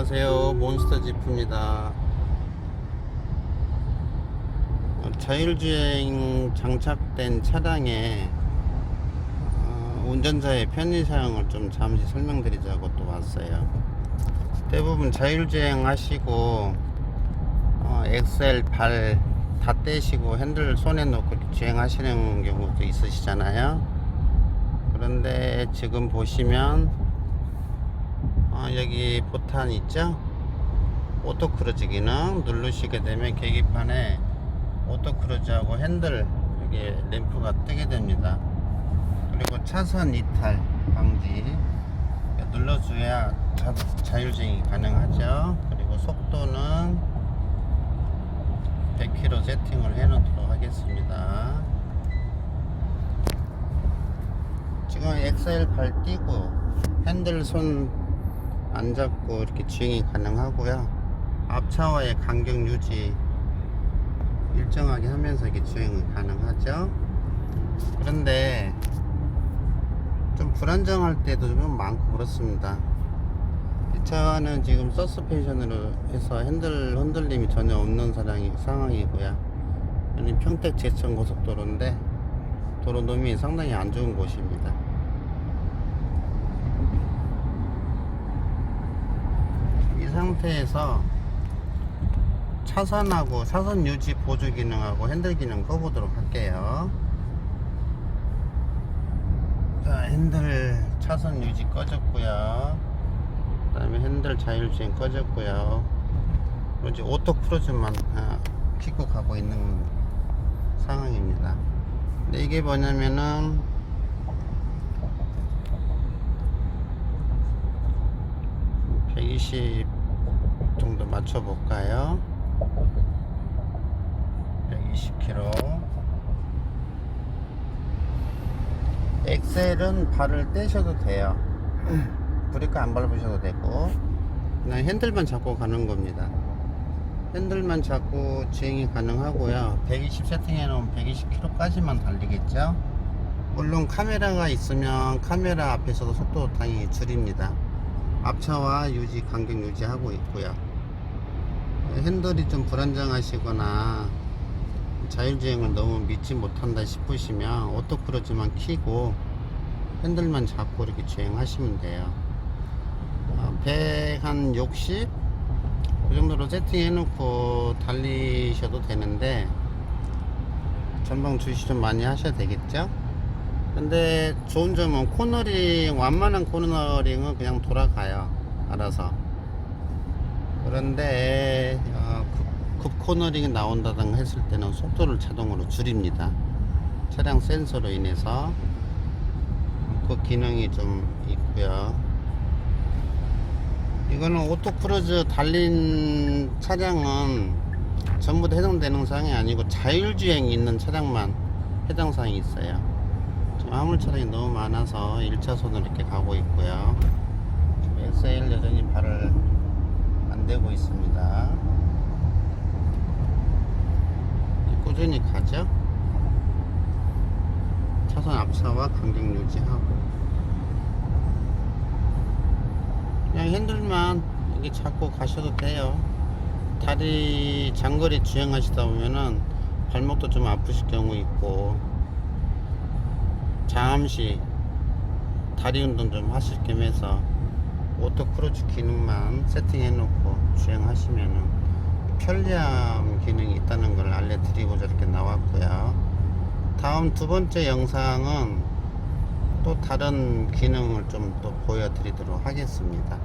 안녕하세요. 몬스터 지프입니다. 어, 자율주행 장착된 차량에 어, 운전자의 편의사항을 좀 잠시 설명드리자고 또 왔어요. 대부분 자율주행 하시고 어, 엑셀 발 다 떼시고 핸들 손에 놓고 주행하시는 경우도 있으시잖아요. 그런데 지금 보시면 어, 여기 보탄 있죠? 오토 크루즈 기능 누르시게 되면 계기판에 오토 크루즈하고 핸들 여기 램프가 뜨게 됩니다. 그리고 차선 이탈 방지 눌러줘야 자, 자율주행이 가능하죠. 그리고 속도는 100km 세팅을 해 놓도록 하겠습니다. 지금 엑셀 발 띄고 핸들 손 안 잡고 이렇게 주행이 가능하고요. 앞차와의 간격 유지 일정하게 하면서 이렇게 주행이 가능하죠. 그런데 좀 불안정할 때도 좀 많고 그렇습니다. 이 차는 지금 서스펜션으로 해서 핸들 흔들림이 전혀 없는 사랑이, 상황이고요. 평택 제천 고속도로인데 도로 노면이 상당히 안 좋은 곳입니다. 이 상태에서 차선하고 차선 유지 보조 기능하고 핸들 기능 꺼보도록 할게요. 자, 핸들 차선 유지 꺼졌고요. 그 다음에 핸들 자율주행 꺼졌고요. 이제 오토 크루즈만 아, 켜고 가고 있는 상황입니다. 근데 이게 뭐냐면은 120 정도 맞춰 볼까요? 120km. 엑셀은 발을 떼셔도 돼요. 브레이크 안 밟으셔도 되고, 그냥 핸들만 잡고 가는 겁니다. 핸들만 잡고 주행이 가능하고요. 120 세팅해 놓으면 120km까지만 달리겠죠. 물론 카메라가 있으면 카메라 앞에서도 속도 당연히 줄입니다. 앞차와 유지 간격 유지하고 있고요. 핸들이 좀 불안정하시거나 자율주행을 너무 믿지 못한다 싶으시면 오토크루즈만 키고 핸들만 잡고 이렇게 주행하시면 돼요. 어, 100한 60? 그 정도로 세팅해 놓고 달리셔도 되는데 전방 주시 좀 많이 하셔야 되겠죠? 근데 좋은 점은 코너링 완만한 코너링은 그냥 돌아가요 알아서 그런데 어, 급, 급 코너링이 나온다든가 했을 때는 속도를 자동으로 줄입니다. 차량 센서로 인해서. 그 기능이 좀 있고요. 이거는 오토크루즈 달린 차량은 전부 다 해당되는 사항이 아니고 자율주행이 있는 차량만 해당 사항이 있어요. 화물 차량이 너무 많아서 1차선으로 이렇게 가고 있고요. 지금 SL 여전히 발을 안 대고 있습니다. 꾸준히 가죠. 차선 앞차와 간격 유지하고 그냥 핸들만 여기 잡고 가셔도 돼요. 다리 장거리 주행하시다 보면은 발목도 좀 아프실 경우 있고 잠시 다리 운동 좀 하실 겸 해서 오토 크루즈 기능만 세팅해 놓고 주행하시면은 편리함 기능이 있다는 걸 알려드리고자 이렇게 나왔고요. 다음 두 번째 영상은 또 다른 기능을 좀 또 보여드리도록 하겠습니다.